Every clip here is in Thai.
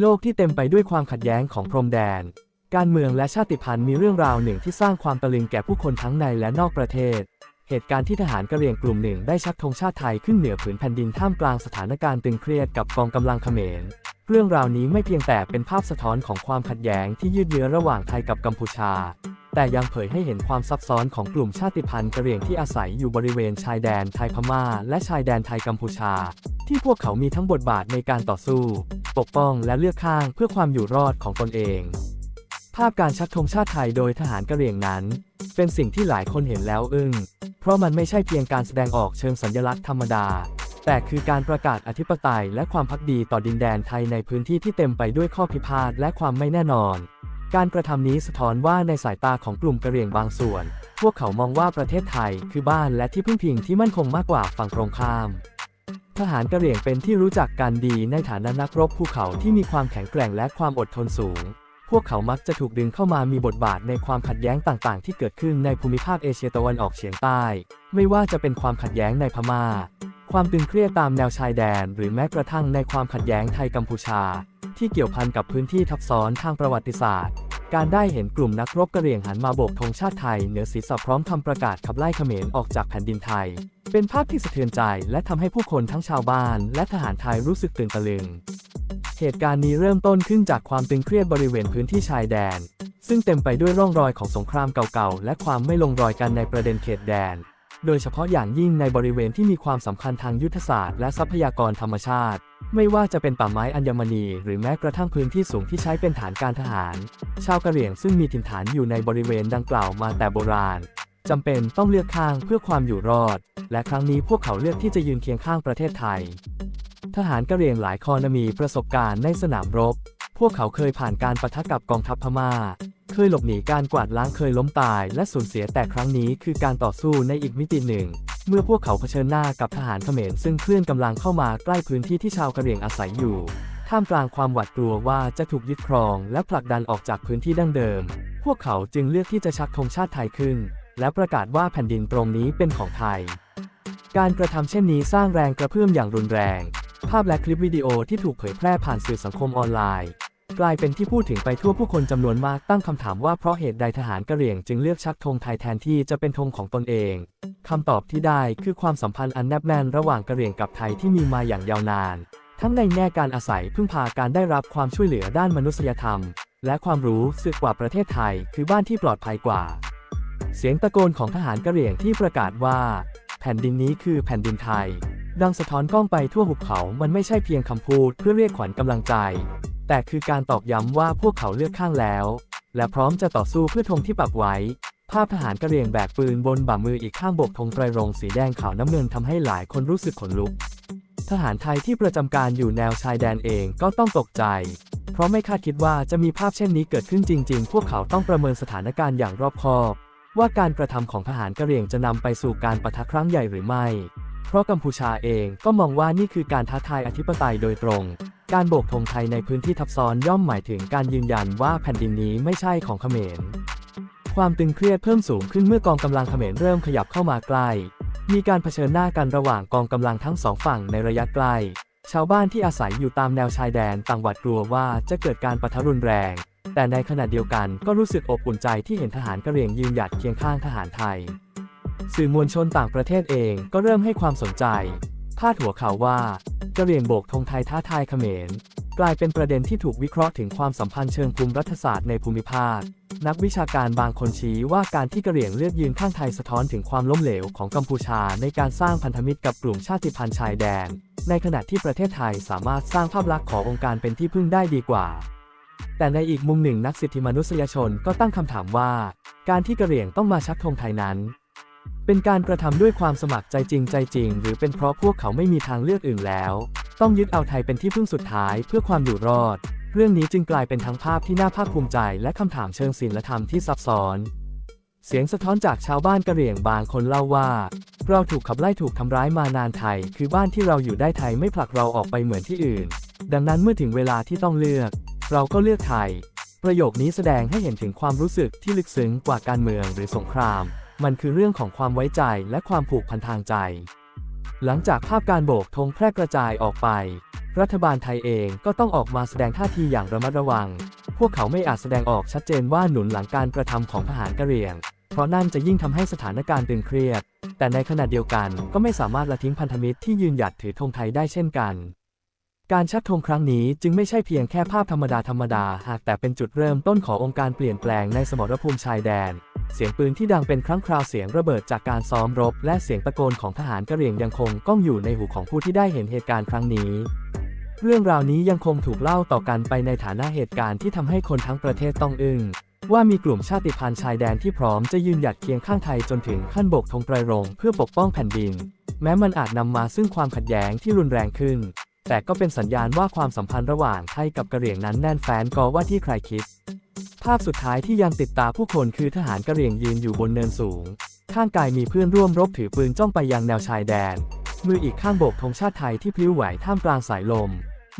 โลกที่เต็มไปด้วยความขัดแย้งของพรมแดน การเมืองและชาติพันธุ์มีเรื่องราวหนึ่งที่สร้างความตะลึงแก่ผู้คนทั้งในและนอกประเทศ เหตุการณ์ที่ทหารกะเหรี่ยงกลุ่มหนึ่งได้ชักธงชาติไทยขึ้นเหนือผืนแผ่นดินท่ามกลางสถานการณ์ตึงเครียดกับกองกำลังเขมร เรื่องราวนี้ไม่เพียงแต่เป็นภาพสะท้อนของความขัดแย้งที่ยืดเยื้อระหว่างไทยกับกัมพูชา แต่ยังเผยให้เห็นความซับซ้อนของกลุ่มชาติพันธุ์กะเหรี่ยงที่อาศัยอยู่บริเวณชายแดนไทยพม่า และชายแดนไทยกัมพูชา ที่พวกเขามีทั้งบทบาทในการต่อสู้ ปกป้องและเลือกข้างเพื่อความอยู่รอดของตนเอง ภาพการชักธงชาติไทยโดยทหารกะเหรี่ยงนั้น เป็นสิ่งที่หลายคนเห็นแล้วอึ้งเพราะมันไม่ใช่เพียงการแสดงออกเชิงสัญลักษณ์ธรรมดา แต่คือการประกาศอธิปไตยและความพักดีต่อดินแดนไทยในพื้นที่ที่เต็มไปด้วยข้อพิพาทและความไม่แน่นอน การกระทำนี้สะท้อนว่าในสายตาของกลุ่มกะเหรี่ยงบางส่วน พวกเขามองว่าประเทศไทยคือบ้านและที่พึ่งพิงที่มั่นคงมากกว่าฝั่งตรงข้าม ทหารกะเหรี่ยงเป็นที่รู้จักกันดีในฐานะนักรบภูเขาที่มีความแข็งแกร่งและความอดทนสูง พวกเขามักจะถูกดึงเข้ามามีบทบาทในความขัดแย้งต่างๆ ที่เกิดขึ้นในภูมิภาคเอเชียตะวันออกเฉียงใต้ ไม่ว่าจะเป็นความขัดแย้งในพม่า ความตึงเครียดตามแนวชายแดน หรือแม้กระทั่งในความขัดแย้งไทยกัมพูชา ที่เกี่ยวพันกับพื้นที่ทับซ้อนทางประวัติศาสตร์ การได้เห็นกลุ่มนักรบกะเหรี่ยงหันมาโบกธงชาติไทยเหนือศีรษะพร้อมคำประกาศขับไล่เขมรออกจากแผ่นดินไทย เป็นภาพที่สะเทือนใจและทำให้ผู้คนทั้งชาวบ้านและทหารไทยรู้สึกตื่นตะลึง เหตุการณ์นี้เริ่มต้นขึ้นจากความตึงเครียดบริเวณพื้นที่ชายแดน ซึ่งเต็มไปด้วยร่องรอยของสงครามเก่าๆและความไม่ลงรอยกันในประเด็นเขตแดน โดยเฉพาะอย่างยิ่งในบริเวณที่มีความสำคัญทางยุทธศาสตร์และทรัพยากรธรรมชาติ ไม่ว่าจะเป็นป่าไม้อัญมณี หรือแม้กระทั่งพื้นที่สูงที่ใช้เป็นฐานการทหาร ชาวกะเหรี่ยงซึ่งมีถิ่นฐานอยู่ในบริเวณดังกล่าวมาแต่โบราณจำเป็นต้องเลือกข้างเพื่อความอยู่รอด และครั้งนี้พวกเขาเลือกที่จะยืนเคียงข้างประเทศไทย ทหารกะเหรี่ยงหลายคอนมีประสบการณ์ในสนามรบ พวกเขาเคยผ่านการปะทะกับกองทัพพม่า เคยหลบหนีการกวาดล้างเคยล้มตายและสูญเสียแต่ครั้งนี้คือการต่อสู้ในอีกมิติหนึ่ง เมื่อพวกเขาเผชิญหน้ากับทหารเขมรซึ่งเคลื่อนกำลังเข้ามาใกล้พื้นที่ที่ชาวกะเหรี่ยงอาศัยอยู่ ท่ามกลางความหวาดกลัวว่าจะถูกยึดครองและผลักดันออกจากพื้นที่ดั้งเดิม พวกเขาจึงเลือกที่จะชักธงชาติไทยขึ้น และประกาศว่าแผ่นดินตรงนี้เป็นของไทย การกระทำเช่นนี้สร้างแรงกระเพื่อมอย่างรุนแรง ภาพและคลิปวิดีโอที่ถูกเผยแพร่ผ่านสื่อสังคมออนไลน์ กลายเป็นที่พูดถึงไปทั่วผู้คนจำนวนมากตั้งคำถามว่าเพราะเหตุใดทหารกะเหรี่ยงจึงเลือกชักธงไทยแทนที่จะเป็นธงของตนเองคำตอบที่ได้คือความสัมพันธ์อันแนบแน่นระหว่างกะเหรี่ยงกับไทยที่มีมาอย่างยาวนาน ทั้งในแง่การอาศัยพึ่งพาการได้รับความช่วยเหลือด้านมนุษยธรรม และความรู้สึกกว่าประเทศไทย คือบ้านที่ปลอดภัยกว่า เสียงตะโกนของทหารกะเหรี่ยงที่ประกาศว่า แผ่นดินนี้คือแผ่นดินไทย ดังสะท้อนกล้องไปทั่วหุบเขา มันไม่ใช่เพียงคำพูดเพื่อเรียกขวัญกำลังใจ แต่คือการตอกย้ำว่าพวกเขาเลือกข้างแล้ว และพร้อมจะต่อสู้เพื่อธงที่ปักไว้ ภาพทหารกะเหรี่ยงแบกปืนบนบ่ามืออีกข้างบกธงไตรรงสีแดงขาวน้ำเงินทำให้หลายคนรู้สึกขนลุก ทหารไทยที่ประจำการอยู่แนวชายแดนเองก็ต้องตกใจ เพราะไม่คาดคิดว่าจะมีภาพเช่นนี้เกิดขึ้นจริง ๆ พวกเขาต้องประเมินสถานการณ์อย่างรอบคอบ ว่าการกระทำของทหารกะเหรี่ยงจะนำไปสู่การปะทะครั้งใหญ่หรือไม่ เพราะกัมพูชาเองก็มองว่านี่คือการท้าทายอธิปไตยโดยตรง การโบกธงไทยในพื้นที่ทับซ้อนย่อมหมายถึงการยืนยันว่าแผ่นดินนี้ไม่ใช่ของเขมร ความตึงเครียดเพิ่มสูงขึ้นเมื่อกองกำลังเขมรเริ่มขยับเข้ามาใกล้ มีการเผชิญหน้ากันระหว่างกองกำลังทั้งสองฝั่งในระยะใกล้ชาวบ้านที่อาศัยอยู่ตามแนวชายแดนต่างหวาดกลัวว่าจะเกิดการปะทะรุนแรง แต่ในขณะเดียวกันก็รู้สึกอบอุ่นใจที่เห็นทหารกะเหรี่ยงยืนหยัดเคียงข้างทหารไทย สื่อมวลชนต่างประเทศเองก็เริ่มให้ความสนใจ พาดหัวข่าวว่ากะเหรี่ยงโบกธงไทยท้าทายเขมร กลายเป็นประเด็นที่ถูกวิเคราะห์ถึงความสัมพันธ์เชิงภูมิรัฐศาสตร์ในภูมิภาค นักวิชาการบางคนชี้ว่าการที่กะเหรี่ยงเลือกยืนข้างไทยสะท้อนถึงความล้มเหลวของกัมพูชาในการสร้างพันธมิตรกับกลุ่มชาติพันธุ์ชายแดน ในขณะที่ประเทศไทยสามารถสร้างภาพลักษณ์ขององค์การเป็นที่พึ่งได้ดีกว่า แต่ในอีกมุมหนึ่งนักสิทธิมนุษยชนก็ตั้งคำถามว่า การที่กะเหรี่ยงต้องมาชักธงไทยนั้น เป็นการกระทำด้วยความสมัครใจจริงใจจริง หรือเป็นเพราะพวกเขาไม่มีทางเลือกอื่นแล้ว ต้องยึดเอาไทยเป็นที่พึ่งสุดท้ายเพื่อความอยู่รอด เรื่องนี้จึงกลายเป็นทั้งภาพที่น่าภาคภูมิใจ และคำถามเชิงศิลธรรมที่ซับซ้อน เสียงสะท้อนจากชาวบ้านกะเหรี่ยงบางคนเล่าว่า เราถูกขับไล่ถูกทำร้ายมานานไทย คือบ้านที่เราอยู่ได้ไทยไม่ผลักเราออกไปเหมือนที่อื่น ดังนั้นเมื่อถึงเวลาที่ต้องเลือก เราก็เลือกไทย ประโยคนี้แสดงให้เห็นถึงความรู้สึกที่ลึกซึ้งกว่าการเมืองหรือสงคราม มันคือเรื่องของความไว้ใจและความผูกพันทางใจ หลังจากภาพการโบกธงแพร่กระจายออกไป รัฐบาลไทยเองก็ต้องออกมาแสดงท่าทีอย่างระมัดระวัง พวกเขาไม่อาจแสดงออกชัดเจนว่าหนุนหลังการกระทำของทหารกะเหรี่ยง เพราะนั่นจะยิ่งทำให้สถานการณ์ตึงเครียด แต่ในขณะเดียวกันก็ไม่สามารถละทิ้งพันธมิตรที่ยืนหยัดถือธงไทยได้เช่นกันการชักธงครั้งนี้จึงไม่ใช่เพียงแค่ภาพธรรมดาธรรมดา หากแต่เป็นจุดเริ่มต้นขององค์การเปลี่ยนแปลงในสมรภูมิชายแดน เสียงปืนที่ดังเป็นครั้งคราวเสียงระเบิดจากการซ้อมรบ และเสียงตะโกนของทหารกระเหรี่ยงยังคงก้องอยู่ในหูของผู้ที่ได้เห็นเหตุการณ์ครั้งนี้ เรื่องราวนี้ยังคงถูกเล่าต่อกันไปในฐานะเหตุการณ์ที่ทำให้คนทั้งประเทศต้องอึ้งว่ามีกลุ่มชาติพันธุ์ชายแดนที่พร้อมจะยืนหยัดเคียงข้างไทยจนถึงขั้นโบกธงไตรรงเพื่อปกป้องแผ่นดิน แม้มันอาจนำมาซึ่งความขัดแย้งที่รุนแรงขึ้น แต่ก็เป็นสัญญาณว่าความสัมพันธ์ระหว่างไทยกับกะเหรี่ยงนั้นแน่นแฟ้นก็ว่าที่ใครคิด ภาพสุดท้ายที่ยังติดตาผู้คนคือทหารกระเหรี่ยงยืนอยู่บนเนินสูง ข้างกายมีเพื่อนร่วมรบถือปืนจ้องไปยังแนวชายแดน มืออีกข้างโบกธงชาติไทยที่พลิ้วไหวท่ามกลางสายลม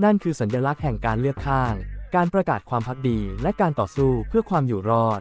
นั่นคือสัญลักษณ์แห่งการเลือกข้าง การประกาศความพักดีและการต่อสู้เพื่อความอยู่รอด